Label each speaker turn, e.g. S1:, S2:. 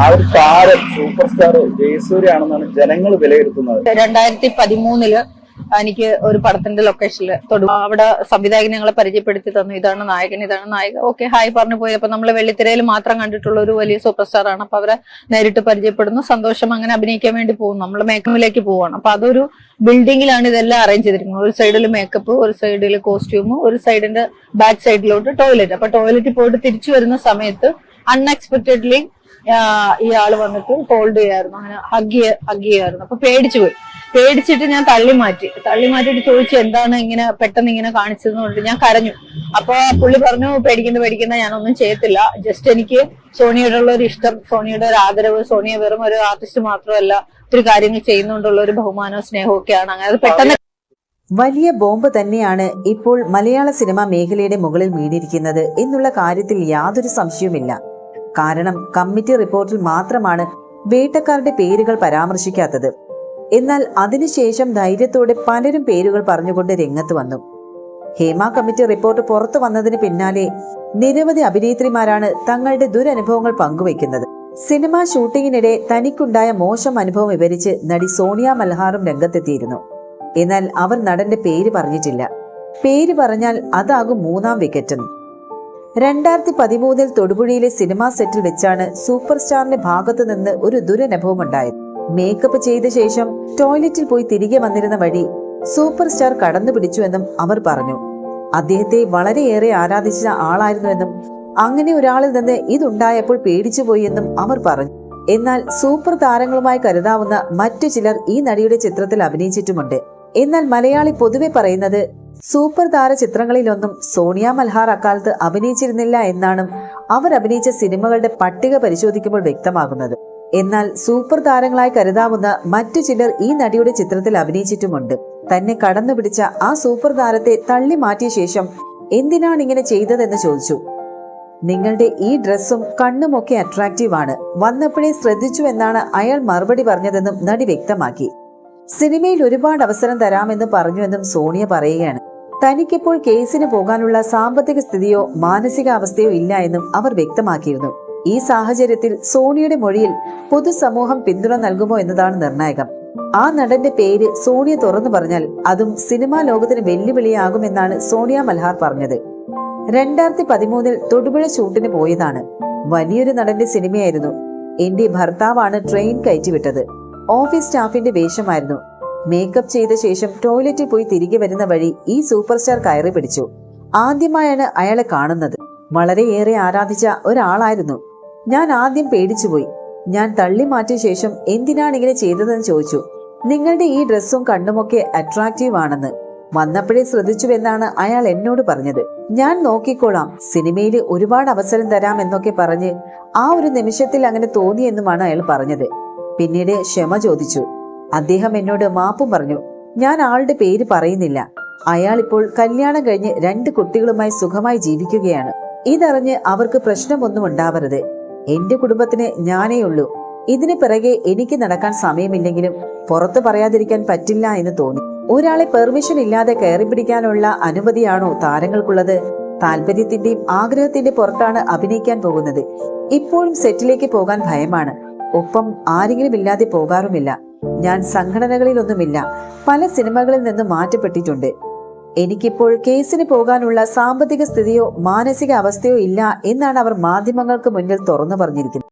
S1: ആ ഒരു താരം സൂപ്പർ സ്റ്റാർ ജയസൂര്യാണെന്നാണ് ജനങ്ങൾ വിലയിരുത്തുന്നത്.
S2: രണ്ടായിരത്തി പതിമൂന്നിൽ എനിക്ക് ഒരു പടത്തിന്റെ ലൊക്കേഷനിൽ തൊടു അവിടെ സംവിധായകൻ ഞങ്ങളെ പരിചയപ്പെടുത്തി തന്നു. ഇതാണ് നായകൻ ഇതാണ് നായകൻ ഓക്കെ ഹായ് പറഞ്ഞു പോയി. അപ്പൊ നമ്മൾ വെള്ളിത്തിരയിൽ മാത്രം കണ്ടിട്ടുള്ള ഒരു വലിയ സൂപ്പർ സ്റ്റാർ ആണ്. അപ്പൊ അവരെ നേരിട്ട് പരിചയപ്പെടുന്നു. സന്തോഷം അങ്ങനെ അഭിനയിക്കാൻ വേണ്ടി പോകും നമ്മൾ മേക്കപ്പിലേക്ക് പോവാണ്. അപ്പൊ അതൊരു ബിൽഡിങ്ങിലാണ് ഇതെല്ലാം അറേഞ്ച് ചെയ്തിരിക്കുന്നത്. ഒരു സൈഡിൽ മേക്കപ്പ് ഒരു സൈഡിൽ കോസ്റ്റ്യൂം ഒരു സൈഡിന്റെ ബാക്ക് സൈഡിലോട്ട് ടോയ്ലറ്റ് അപ്പൊ ടോയ്ലറ്റിൽ പോയിട്ട് തിരിച്ചു വരുന്ന സമയത്ത് അൺഎക്സ്പെക്ടഡ്ലി ഇയാൾ വന്നിട്ട് ഹോൾഡ് ചെയ്യായിരുന്നു. അങ്ങനെ ഹഗ് ഹഗ് ചെയ്യായിരുന്നു. അപ്പൊ പേടിച്ചു പോയി. പേടിച്ചിട്ട് ഞാൻ തള്ളി മാറ്റി. തള്ളി മാറ്റിട്ട് ചോദിച്ചു എന്താണ് ഇങ്ങനെ പെട്ടെന്ന് ഇങ്ങനെ കാണിച്ചതെന്ന് പറഞ്ഞിട്ട് ഞാൻ കരഞ്ഞു. അപ്പൊ പുള്ളി പറഞ്ഞു പേടിക്കുന്ന പേടിക്കുന്ന ഞാനൊന്നും ചെയ്യത്തില്ല. ജസ്റ്റ് എനിക്ക് സോണിയുടെ ഉള്ള ഒരു ഇഷ്ടം സോണിയുടെ ഒരു ആദരവ് സോണിയ വെറും ഒരു ആർട്ടിസ്റ്റ് മാത്രമല്ല ഒത്തിരി കാര്യങ്ങൾ ചെയ്യുന്നുണ്ടുള്ള ഒരു ബഹുമാനവും സ്നേഹവും ഒക്കെയാണ്. അങ്ങനെ പെട്ടെന്ന്
S3: വലിയ ബോംബ് തന്നെയാണ് ഇപ്പോൾ മലയാള സിനിമാ മേഖലയുടെ മുകളിൽ വീണിരിക്കുന്നത്. എന്നുള്ള കാര്യത്തിൽ യാതൊരു സംശയവുമില്ല. കാരണം കമ്മിറ്റി റിപ്പോർട്ടിൽ മാത്രമാണ് വേട്ടക്കാരുടെ പേരുകൾ പരാമർശിക്കാത്തത്. എന്നാൽ അതിനുശേഷം ധൈര്യത്തോടെ പലരും പേരുകൾ പറഞ്ഞുകൊണ്ട് രംഗത്ത് വന്നു. ഹേമ കമ്മിറ്റി റിപ്പോർട്ട് പുറത്തു വന്നതിന് പിന്നാലെ നിരവധി അഭിനേത്രിമാരാണ് തങ്ങളുടെ ദുരനുഭവങ്ങൾ പങ്കുവയ്ക്കുന്നത്. സിനിമാ ഷൂട്ടിങ്ങിനിടെ തനിക്കുണ്ടായ മോശം അനുഭവം വിവരിച്ച് നടി സോണിയ മൽഹാറും രംഗത്തെത്തിയിരുന്നു. എന്നാൽ അവർ നടന്റെ പേര് പറഞ്ഞിട്ടില്ല. പേര് പറഞ്ഞാൽ അതാകും മൂന്നാം വിക്കറ്റും രണ്ടായിരത്തി പതിമൂന്നിൽ തൊടുപുഴയിലെ സിനിമാ സെറ്റിൽ വെച്ചാണ് സൂപ്പർ സ്റ്റാറിന്റെ ഭാഗത്തു നിന്ന് ഒരു ദുരനുഭവം ഉണ്ടായത് മേക്കപ്പ് ചെയ്ത ശേഷം ടോയ്ലറ്റിൽ പോയി തിരികെ വന്നിരുന്ന വഴി സൂപ്പർ സ്റ്റാർ കടന്നു പിടിച്ചുവെന്നും അവർ പറഞ്ഞു. അദ്ദേഹത്തെ വളരെയേറെ ആരാധിച്ച ആളായിരുന്നുവെന്നും അങ്ങനെ ഒരാളിൽ നിന്ന് ഇതുണ്ടായപ്പോൾ പേടിച്ചുപോയി എന്നും അവർ പറഞ്ഞു. എന്നാൽ സൂപ്പർ താരങ്ങളുമായി കരുതാവുന്ന മറ്റു ചിലർ ഈ നടിയുടെ ചിത്രത്തിൽ അഭിനയിച്ചിട്ടുമുണ്ട്. എന്നാൽ മലയാളി പൊതുവെ പറയുന്നത് സൂപ്പർ താര ചിത്രങ്ങളിലൊന്നും സോണിയ മൽഹാർ അക്കാലത്ത് അഭിനയിച്ചിരുന്നില്ല എന്നാണ് അവർ അഭിനയിച്ച സിനിമകളുടെ പട്ടിക പരിശോധിക്കുമ്പോൾ വ്യക്തമാകുന്നത്. എന്നാൽ സൂപ്പർ താരങ്ങളായി കരുതാവുന്ന മറ്റു ചിലർ ഈ നടിയുടെ ചിത്രത്തിൽ അഭിനയിച്ചിട്ടുമുണ്ട്. തന്നെ കടന്നു പിടിച്ച ആ സൂപ്പർ താരത്തെ തള്ളി മാറ്റിയ ശേഷം എന്തിനാണ് ഇങ്ങനെ ചെയ്തതെന്ന് ചോദിച്ചു. നിങ്ങളുടെ ഈ ഡ്രസ്സും കണ്ണുമൊക്കെ അട്രാക്റ്റീവ് ആണ്. വന്നപ്പോഴേ ശ്രദ്ധിച്ചു എന്നാണ് അയാൾ മറുപടി പറഞ്ഞതെന്നും നടി വ്യക്തമാക്കി. സിനിമയിൽ ഒരുപാട് അവസരം തരാമെന്ന് പറഞ്ഞുവെന്നും സോണിയ പറയുകയാണ്. തനിക്കിപ്പോൾ കേസിന് പോകാനുള്ള സാമ്പത്തിക സ്ഥിതിയോ മാനസികാവസ്ഥയോ ഇല്ല എന്നും അവർ വ്യക്തമാക്കിയിരുന്നു. ഈ സാഹചര്യത്തിൽ സോണിയുടെ മൊഴിയിൽ പൊതുസമൂഹം പിന്തുണ നൽകുമോ എന്നതാണ് നിർണായകം. ആ നടന്റെ പേര് സോണിയ തുറന്നു പറഞ്ഞാൽ അതും സിനിമാ ലോകത്തിന് വെല്ലുവിളിയാകുമെന്നാണ് സോണിയ മൽഹാർ പറഞ്ഞത്. രണ്ടായിരത്തി പതിമൂന്നിൽ തൊടുപുഴ ഷൂട്ടിന് പോയതാണ്. വലിയൊരു നടന്റെ സിനിമയായിരുന്നു. എന്റെ ഭർത്താവാണ് ട്രെയിൻ കയറ്റിവിട്ടത്. ഓഫീസ് സ്റ്റാഫിന്റെ വേഷമായിരുന്നു. മേക്കപ്പ് ചെയ്ത ശേഷം ടോയ്ലറ്റിൽ പോയി തിരികെ വരുന്ന വഴി ഈ സൂപ്പർ സ്റ്റാർ കയറി പിടിച്ചു. ആദ്യമായാണ് അയാളെ കാണുന്നത്. വളരെയേറെ ആരാധിച്ച ഒരാളായിരുന്നു. ഞാൻ ആദ്യം പേടിച്ചുപോയി ഞാൻ തള്ളി മാറ്റിയ ശേഷം എന്തിനാണ് ഇങ്ങനെ ചെയ്തതെന്ന് ചോദിച്ചു. നിങ്ങളുടെ ഈ ഡ്രസ്സും കണ്ണുമൊക്കെ അട്രാക്റ്റീവ് ആണെന്ന്. വന്നപ്പോഴേ ശ്രദ്ധിച്ചുവെന്നാണ് അയാൾ എന്നോട് പറഞ്ഞത്. ഞാൻ നോക്കിക്കോളാം. സിനിമയിൽ ഒരുപാട് അവസരം തരാം എന്നൊക്കെ പറഞ്ഞ് ആ ഒരു നിമിഷത്തിൽ അങ്ങനെ തോന്നിയെന്നുമാണ് അയാൾ പറഞ്ഞത്. പിന്നീട് ക്ഷമ ചോദിച്ചു. അദ്ദേഹം എന്നോട് മാപ്പും പറഞ്ഞു ഞാൻ ആളുടെ പേര് പറയുന്നില്ല. അയാൾ ഇപ്പോൾ കല്യാണം കഴിഞ്ഞ് രണ്ട് കുട്ടികളുമായി സുഖമായി ജീവിക്കുകയാണ്. ഇതറിഞ്ഞ് അവർക്ക് പ്രശ്നമൊന്നും ഉണ്ടാവരുത്. എന്റെ കുടുംബത്തിന് ഞാനേ ഉള്ളൂ. ഇതിന് പിറകെ എനിക്ക് നടക്കാൻ സമയമില്ലെങ്കിലും പുറത്തു പറയാതിരിക്കാൻ പറ്റില്ല എന്ന് തോന്നി. ഒരാളെ പെർമിഷൻ ഇല്ലാതെ കയറി പിടിക്കാനുള്ള അനുമതിയാണോ താരങ്ങൾക്കുള്ളത്? താല്പര്യത്തിന്റെയും ആഗ്രഹത്തിന്റെ പുറത്താണ് അഭിനയിക്കാൻ പോകുന്നത്. ഇപ്പോഴും സെറ്റിലേക്ക് പോകാൻ ഭയമാണ്. ഒപ്പം ആരെങ്കിലും ഇല്ലാതെ പോകാറുമില്ല. ഞാൻ സംഘടനകളിലൊന്നുമില്ല. പല സിനിമകളിൽ നിന്ന് മാറ്റപ്പെട്ടിട്ടുണ്ട്. എനിക്കിപ്പോൾ കേസിന് പോകാനുള്ള സാമ്പത്തിക സ്ഥിതിയോ മാനസിക അവസ്ഥയോ ഇല്ല എന്നാണ് അവർ മാധ്യമങ്ങൾക്ക് മുന്നിൽ തുറന്നു പറഞ്ഞിരിക്കുന്നത്.